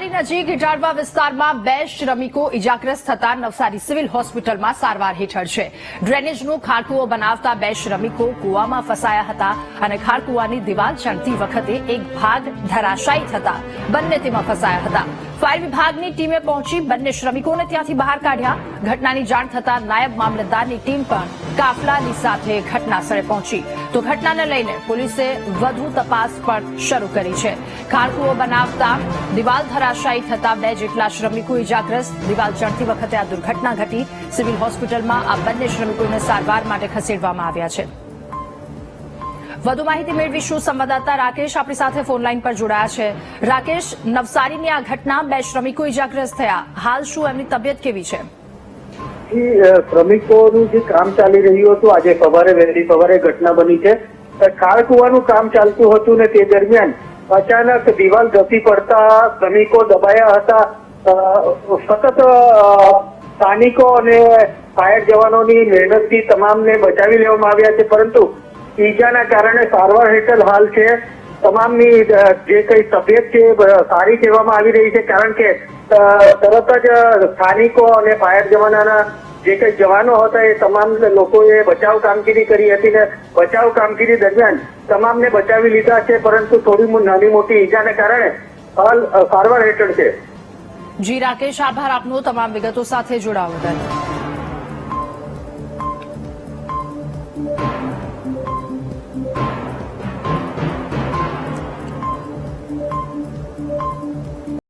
નવસારી નજીક ઇટાળવા વિસ્તારમાં બે શ્રમિકો ઇજાગ્રસ્ત થતા નવસારી સિવિલ હોસ્પિટલમાં સારવાર હેઠળ છે. ડ્રેનેજનું ખાડકુઓ બનાવતા બે શ્રમિકો કુવામાં ફસાયા હતા અને ખાડકુવાની દિવાલ ચણતી વખતે એક ભાગ ધરાશાયી થતા બંને તેમાં ફસાયા હતા. ફાયર વિભાગની ટીમે પહોંચી બંને શ્રમિકોને ત્યાંથી બહાર કાઢ્યા. ઘટનાની જાણ થતા નાયબ મામલતદારની ટીમ પણ કાફલાની સાથે ઘટનાસ્થળે પહોંચી. તો ઘટનાને લઈને પોલીસે વધુ તપાસ પણ શરૂ કરી છે. ખાડકુઓ બનાવતા દિવાલ ધરાશાયી થતા બે જેટલા શ્રમિકો ઇજાગ્રસ્ત દિવાલ ચડતી વખતે આ દુર્ઘટના ઘટી. સિવિલ હોસ્પિટલમાં આ બંને શ્રમિકોને સારવાર માટે ખસેડવામાં આવ્યા છે. વધુ માહિતી મેળવીશું સંવાદદાતા રાકેશ આપણી સાથે ફોનલાઈન પર જોડાયા છે. રાકેશ નવસારીની આ ઘટના બે શ્રમિકો ઇજાગ્રસ્ત થયા. હાલ શું એમની તબિયત કેવી છે? શ્રમિકોનું જે કામ ચાલી રહ્યું હતું આજે સવારે વહેલી સવારે ઘટના બની છે. અ, કામ ચાલતું હતું ને તે દરમિયાન અચાનક દિવાલ ધસી પડતા શ્રમિકો દબાયા હતા. સતત સ્થાનિકો અને ફાયર જવાનોની મહેનતથી તમામને બચાવી લેવામાં આવ્યા છે પરંતુ ઈજાના કારણે સારવાર હેઠળ હાલ છે. તમામની જે કઈ તબિયત છે સારી કહેવામાં આવી રહી છે. કારણ કે તરત જ સ્થાનિકો અને ફાયર જવાનોના જે કઈ જવાનો હતા, એ તમામ લોકોએ બચાવ કામગીરી કરી હતી ને બચાવ કામગીરી દરમિયાન તમામને બચાવી લીધા છે, પરંતુ થોડી નાની મોટી ઈજાને કારણે હાલ સારવાર હેઠળ છે. જી, રાકેશ, આભાર આપનો. તમામ વિગતો સાથે જોડાવા. બદલ